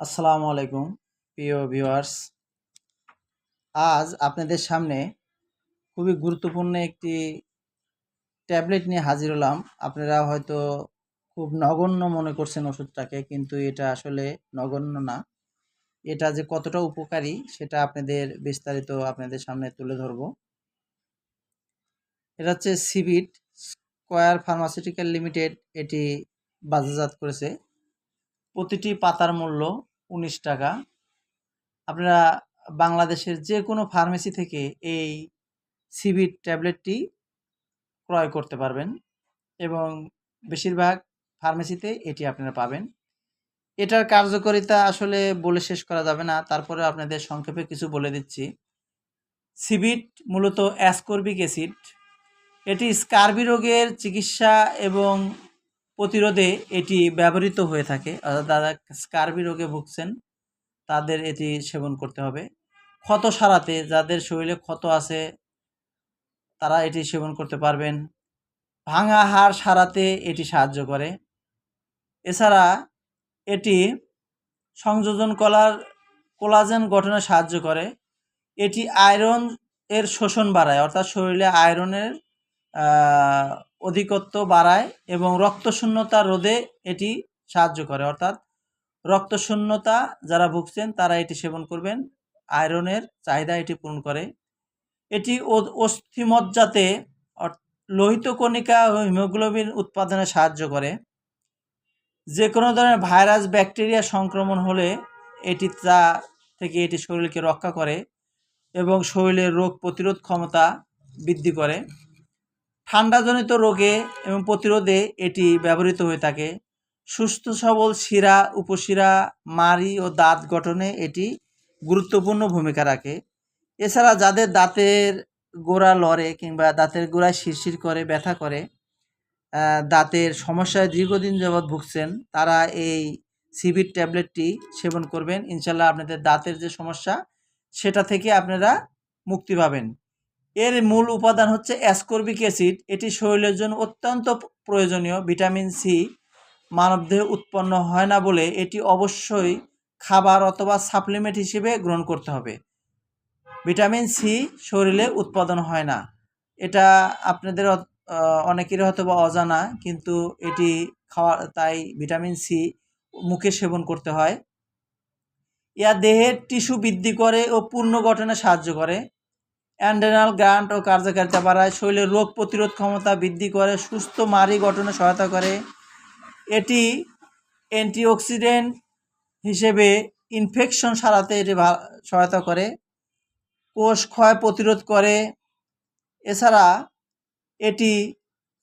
আসসালামু আলাইকুম, প্রিয় ভিউয়ার্স। আজ আপনাদের সামনে খুবই গুরুত্বপূর্ণ একটি ট্যাবলেট নিয়ে হাজির হলাম। আপনারা হয়তো খুব নগণ্য মনে করছেন ওষুধটাকে, কিন্তু এটা আসলে নগণ্য না। এটা যে কতটা উপকারী, সেটা আপনাদের বিস্তারিত আপনাদের সামনে তুলে ধরব। এটা হচ্ছে সিবিট স্কোয়ার ফার্মাসিউটিক্যাল লিমিটেড, এটি বাজারজাত করেছে। প্রতিটি পাতার মূল্য উনিশ টাকা। আপনারা বাংলাদেশের যে কোনো ফার্মেসি থেকে এই সিবিট ট্যাবলেটটি ক্রয় করতে পারবেন এবং বেশিরভাগ ফার্মেসিতে এটি আপনারা পাবেন। এটার কার্যকারিতা আসলে বলে শেষ করা যাবে না, তারপরে আপনাদের সংক্ষেপে কিছু বলে দিচ্ছি। সিবিট মূলত অ্যাসকর্বিক অ্যাসিড এটি স্কার্বি রোগের চিকিৎসা এবং প্রতিরোধে এটি ব্যবহৃত হয়ে থাকে। অর্থাৎ যারা স্কার্বি রোগে ভুগছেন, তাদের এটি সেবন করতে হবে। ক্ষত সারাতে যাদের শরীরে ক্ষত আছে, তারা এটি সেবন করতে পারবেন। ভাঙা হাড় সারাতে এটি সাহায্য করে। এছাড়া এটি সংযোজন কলার কোলাজেন গঠনে সাহায্য করে। এটি আয়রন এর শোষণ বাড়ায়, অর্থাৎ শরীরে আয়রনের অধিকত্ব বাড়ায় এবং রক্তশূন্যতা রোধে এটি সাহায্য করে। অর্থাৎ রক্তশূন্যতা যারা ভুগছেন, তারা এটি সেবন করবেন। আয়রনের চাহিদা এটি পূরণ করে। এটি অস্থিমজ্জাতে লোহিত কণিকা ও হিমোগ্লোবিন উৎপাদনে সাহায্য করে। যে কোনো ধরনের ভাইরাস, ব্যাকটেরিয়া সংক্রমণ হলে এটি তা থেকে এটি শরীরকে রক্ষা করে এবং শরীরের রোগ প্রতিরোধ ক্ষমতা বৃদ্ধি করে। ঠান্ডাজনিত রোগে এবং প্রতিরোধে এটি ব্যবহৃত হয়ে থাকে। সুস্থ, সবল শিরা, উপশিরা, মাড়ি ও দাঁত গঠনে এটি গুরুত্বপূর্ণ ভূমিকা রাখে। এছাড়া যাদের দাঁতের গোড়া লড়ে কিংবা দাঁতের গোড়ায় শিরশির করে, ব্যথা করে দাঁতের সমস্যায় দীর্ঘদিন যাবৎ ভুগছেন, তারা এই সিবির ট্যাবলেটটি সেবন করবেন। ইনশাল্লাহ আপনাদের দাঁতের যে সমস্যা, সেটা থেকে আপনারা মুক্তি পাবেন। এর মূল উপাদান হচ্ছে অ্যাসকর্বিক অ্যাসিড এটি শরীরের জন্য অত্যন্ত প্রয়োজনীয় ভিটামিন সি মানবদেহে উৎপন্ন হয় না বলে এটি অবশ্যই খাবার অথবা সাপ্লিমেন্ট হিসেবে গ্রহণ করতে হবে। ভিটামিন সি শরীরে উৎপাদন হয় না। এটা আপনাদের অনেকেরই হয়তো বা অজানা, কিন্তু এটি খাওয়া তাই ভিটামিন সি মুখে সেবন করতে হয়। ইয়া দেহের টিস্যু বৃদ্ধি করে ও পূর্ণ গঠনে সাহায্য করে। অ্যান্ডেনাল গ্রান্ট ও কার্যকারিতা বাড়ায় শরীরের রোগ প্রতিরোধ ক্ষমতা বৃদ্ধি করে, সুস্থ মারি গঠনে সহায়তা করে। এটি অ্যান্টিঅক্সিডেন্ট হিসেবে ইনফেকশন সারাতে এটি সহায়তা করে। কোষ ক্ষয় প্রতিরোধ করে। এছাড়া এটি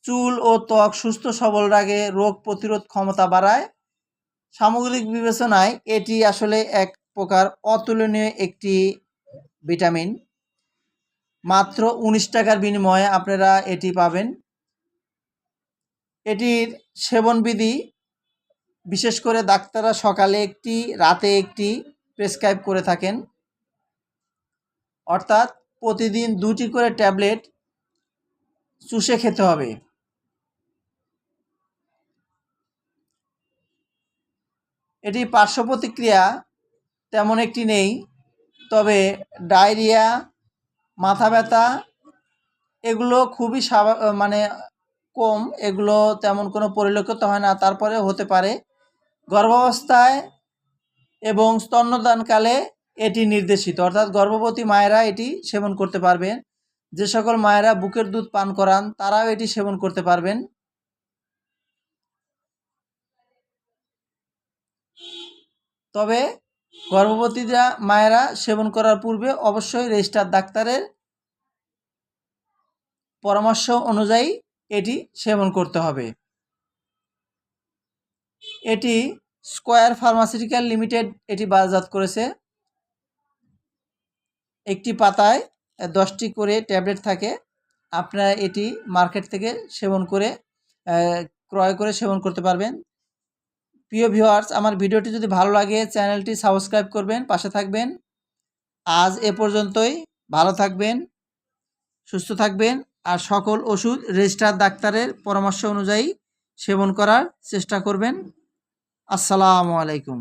চুল ও ত্বক সুস্থ, সবল রাখে রোগ প্রতিরোধ ক্ষমতা বাড়ায়। সামগ্রিক বিবেচনায় এটি আসলে এক প্রকার অতুলনীয় একটি ভিটামিন। মাত্র উনিশ টাকার বিনিময়ে আপনারা এটি পাবেন। এটির সেবনবিধি, বিশেষ করে ডাক্তাররা সকালে একটি, রাতে একটি প্রেসক্রাইব করে থাকেন। অর্থাৎ প্রতিদিন দুটি করে ট্যাবলেট চুষে খেতে হবে। এটি পার্শ্ব প্রতিক্রিয়া তেমন একটি নেই, তবে ডায়রিয়া মাথা ব্যথা, এগুলো খুবই মানে কম, এগুলো তেমন কোনো পরিলক্ষিত হয় না তারপরে হতে পারে। গর্ভাবস্থায় এবং স্তন্যদানকালে এটি নির্দেশিত, অর্থাৎ গর্ভবতী মায়েরা এটি সেবন করতে পারবেন। যে সকল মায়েরা বুকের দুধ পান করান, তারাও এটি সেবন করতে পারবেন। তবে গর্ভবতীরা মায়েরা সেবন করার পূর্বে অবশ্যই রেজিস্টার ডাক্তারের পরামর্শ অনুযায়ী এটি সেবন করতে হবে। এটি স্কোয়ার ফার্মাসিউটিক্যাল লিমিটেড এটি বাজারজাত করেছে। একটি পাতায় দশটি করে ট্যাবলেট থাকে। আপনারা এটি মার্কেট থেকে সেবন করে ক্রয় করে সেবন করতে পারবেন। প্রিয় ভিউয়ার্স, আমার ভিডিওটি যদি ভালো লাগে, চ্যানেলটি সাবস্ক্রাইব করবেন, পাশে থাকবেন। আজ এ পর্যন্তই। ভালো থাকবেন, সুস্থ থাকবেন, আর সকল ওষুধ রেজিস্টার ডাক্তারের পরামর্শ অনুযায়ী সেবন করার চেষ্টা করবেন। আসসালামু আলাইকুম।